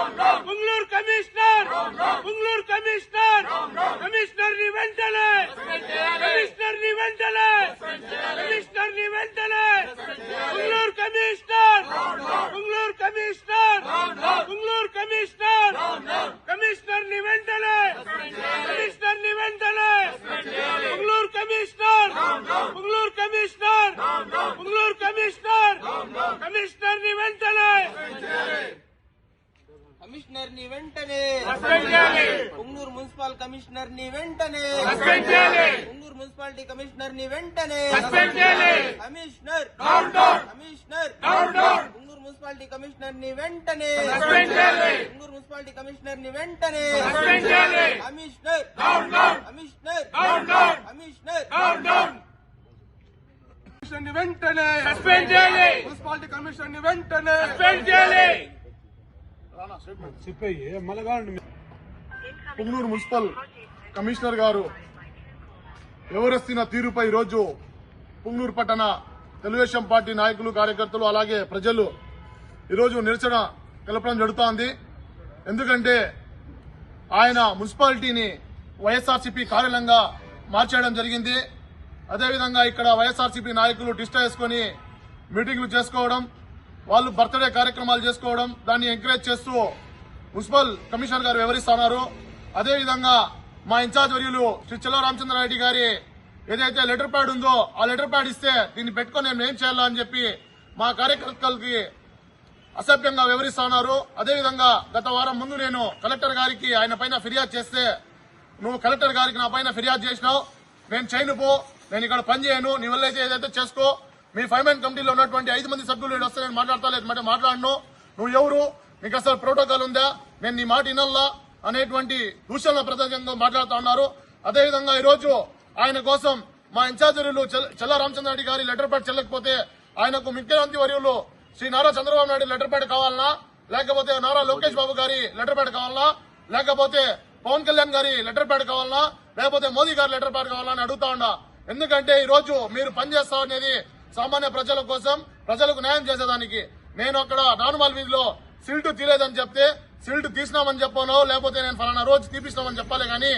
Mangaluru commissioner Mangaluru commissioner commissioner ನೀವೆಂಟಲೆ commissioner ನೀವೆಂಟಲೆ commissioner ನೀವೆಂಟಲೆ Mangaluru commissioner Mangaluru commissioner Mangaluru commissioner commissioner ನೀವೆಂಟಲೆ commissioner ನೀವೆಂಟಲೆ Mangaluru commissioner Mangaluru commissioner Mangaluru commissioner commissioner కమిషనర్ని వెంటనే. Suspend చేయాలి. Punganur municipal కమిషనర్ని వెంటనే. Suspend చేయాలి. Punganur municipality కమిషనర్ని వెంటనే. Suspend చేయాలి. Commissioner. Down down commissioner. Down down Punganur municipality కమిషనర్ని వెంటనే. Suspend చేయాలి. పొంగనూరు మున్సిపాలిటీ కమిషనర్ని వెంటనే. సస్పెండ్ చేయాలి. Commissioner. Down down commissioner. Down down commissioner. Down down కమిషన్ని వెంటనే. సస్పెండ్ చేయాలి. మున్సిపాలిటీ కమిషన్ని వెంటనే. సస్పెండ్ చేయాలి. పుంగనూరు మున్సిపల్ కమిషనర్ గారు ఎవరెస్తున్న తీరుపై ఈరోజు పుంగనూరు పట్టణ తెలుగుదేశం పార్టీ నాయకులు కార్యకర్తలు అలాగే ప్రజలు ఈరోజు నిరసన తెలపడం జరుగుతోంది. ఎందుకంటే ఆయన మున్సిపాలిటీని వైఎస్ఆర్సీపీ కార్యాలయంగా మార్చేయడం జరిగింది. అదేవిధంగా ఇక్కడ వైఎస్ఆర్సీపీ నాయకులు డిస్టా వేసుకొని మీటింగ్లు చేసుకోవడం వాళ్ళు బర్త్డే కార్యక్రమాలు చేసుకోవడం దాన్ని ఎంకరేజ్ చేస్తూ మున్సిపల్ కమిషనర్ గారు వివరిస్తున్నారు. అదేవిధంగా మా ఇన్ఛార్జ్ వర్యులు శ్రీ చెల్ల రామచంద్రారెడ్డి గారి ఏదైతే లెటర్ ప్యాడ్ ఉందో ఆ లెటర్ ప్యాడ్ ఇస్తే దీన్ని పెట్టుకొని నేను ఏం చేయాలా అని చెప్పి మా కార్యకర్తలకి అసభ్యంగా వివరిస్తున్నారు. అదేవిధంగా గత వారం ముందు నేను కలెక్టర్ గారికి ఆయన పైన ఫిర్యాదు చేస్తే నువ్వు కలెక్టర్ గారికి నా పైన ఫిర్యాదు చేసినావు. నేను చేయను పో నేను ఇక్కడ పని చేయను నీ వల్ల అయితే ఏదైతే చేసుకో మీ ఫైవ్ మ్యాన్ కమిటీలో ఉన్నటువంటి ఐదు మంది సభ్యులు వస్తే నేను మాట్లాడతా లేదంటే మాట్లాడను. నువ్వు ఎవరు? నీకు అసలు ప్రోటోకాల్ ఉందా? నేను నీ మాట వినల్లా? అనేటువంటి దూషణల ప్రధానంగా మాట్లాడుతూ ఉన్నారు. అదేవిధంగా ఈ రోజు ఆయన కోసం మా ఇన్ఛార్జీలు చెల్ల రామచంద్రారెడ్డి గారి లెటర్ ప్యాడ్ చెల్లకపోతే ఆయనకు ముఖ్యమంత్రి వర్యులు శ్రీ నారా చంద్రబాబు నాయుడు లెటర్ ప్యాడ్ కావాలనా? లేకపోతే నారా లోకేష్ బాబు గారి లెటర్ ప్యాడ్ కావాలనా? లేకపోతే పవన్ కళ్యాణ్ గారి లెటర్ ప్యాడ్ కావాలనా? లేకపోతే మోదీ గారి లెటర్ ప్యాడ్ కావాలని అడుగుతా ఉన్నా. ఎందుకంటే ఈ రోజు మీరు పనిచేస్తా అనేది సామాన్య ప్రజల కోసం ప్రజలకు న్యాయం చేసేదానికి నేను అక్కడ నానుమాల్ వీధిలో సిల్ట్ తీలేదని చెప్తే సిల్ట్ తీసినామని చెప్పాను లేకపోతే నేను ఫలానా రోజు తీపిస్తామని చెప్పాలి కానీ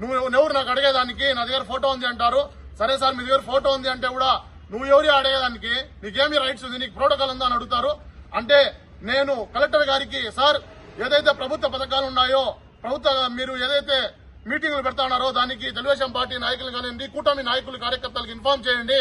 నువ్వు ఎవరు నాకు అడిగేదానికి నా దగ్గర ఫోటో ఉంది అంటారు. సరే సార్ మీ దగ్గర ఫోటో ఉంది అంటే కూడా నువ్వు ఎవరి అడిగేదానికి? నీకేమి రైట్స్ ఉంది? నీకు ప్రోటోకాల్ ఉందా అని అడుగుతారు. అంటే నేను కలెక్టర్ గారికి సార్ ఏదైతే ప్రభుత్వ పథకాలు ఉన్నాయో ప్రభుత్వ మీరు ఏదైతే మీటింగ్లు పెడతా ఉన్నారో దానికి తెలుగుదేశం పార్టీ నాయకులు కానివ్వండి కూటమి నాయకులు కార్యకర్తలకు ఇన్ఫార్మ్ చేయండి.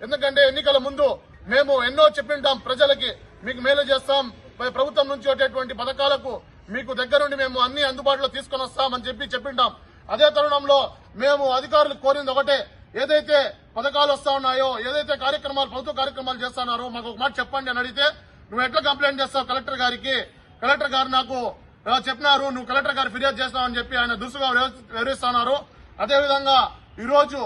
ఎందుకంటే ఎన్నికల ముందు మేము ఎన్నో చెప్పింటాం ప్రజలకి మీకు మేలు చేస్తాం పై ప్రభుత్వం నుంచి వచ్చేటువంటి పథకాలకు మీకు దగ్గరుండి మేము అన్ని అందుబాటులో తీసుకొని వస్తామని చెప్పి చెప్పింటాం. అదే తరుణంలో మేము అధికారులు కోరింది ఒకటే ఏదైతే పథకాలు వస్తా ఉన్నాయో ఏదైతే కార్యక్రమాలు ప్రభుత్వ కార్యక్రమాలు చేస్తున్నారో మాకు ఒక మాట చెప్పండి అని అడిగితే నువ్వు ఎట్లా కంప్లైంట్ చేస్తావు కలెక్టర్ గారికి? కలెక్టర్ గారు నాకు చెప్పినారు నువ్వు కలెక్టర్ గారు ఫిర్యాదు చేస్తావు అని చెప్పి ఆయన దురుసుగా వివరిస్తున్నారు అదేవిధంగా ఈరోజు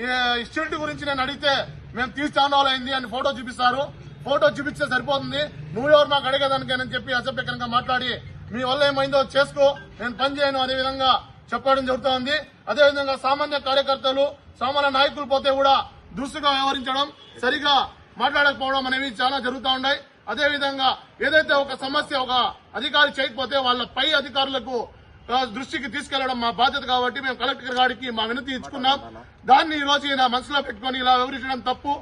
ఈ స్టిల్ట్ గురించి నేను అడిగితే మేము తీసి అయింది అని ఫోటో చూపిస్తారు. ఫోటో చూపిస్తే సరిపోతుంది. నువ్వెవరు మాకు అడిగేదానికని చెప్పి అసభ్యకరంగా మాట్లాడి మీ వల్ల ఏమైందో చేసుకో నేను పని చేయను అనే విధంగా చెప్పడం జరుగుతోంది. అదేవిధంగా సామాన్య కార్యకర్తలు సామాన్య నాయకులు పోతే కూడా దురుసుగా వ్యవహరించడం సరిగా మాట్లాడకపోవడం అనేవి చాలా జరుగుతూ ఉన్నాయి. అదేవిధంగా ఏదైతే ఒక సమస్య ఒక అధికారి చేయకపోతే వాళ్ళ పై అధికారులకు దృష్టికి తీసుకెళ్ళడం మా బాధ్యత కాబట్టి మేము కలెక్టర్ గారికి మా వినతి ఇచ్చుకున్నాం. దాన్ని ఈ రోజు ఈయన మనసులో పెట్టుకుని ఇలా వివరించడం తప్పు.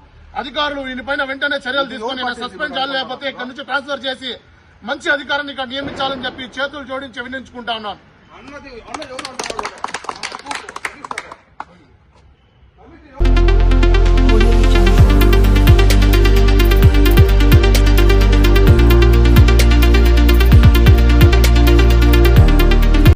అధికారులు ఈయనపైన వెంటనే చర్యలు తీసుకుని సస్పెండ్ చేయాలి లేకపోతే ఇక్కడ నుంచి ట్రాన్స్ఫర్ చేసి మంచి అధికారాన్ని ఇక్కడ నియమించాలని చెప్పి చేతులు జోడించి వినించుకుంటా ఉన్నాను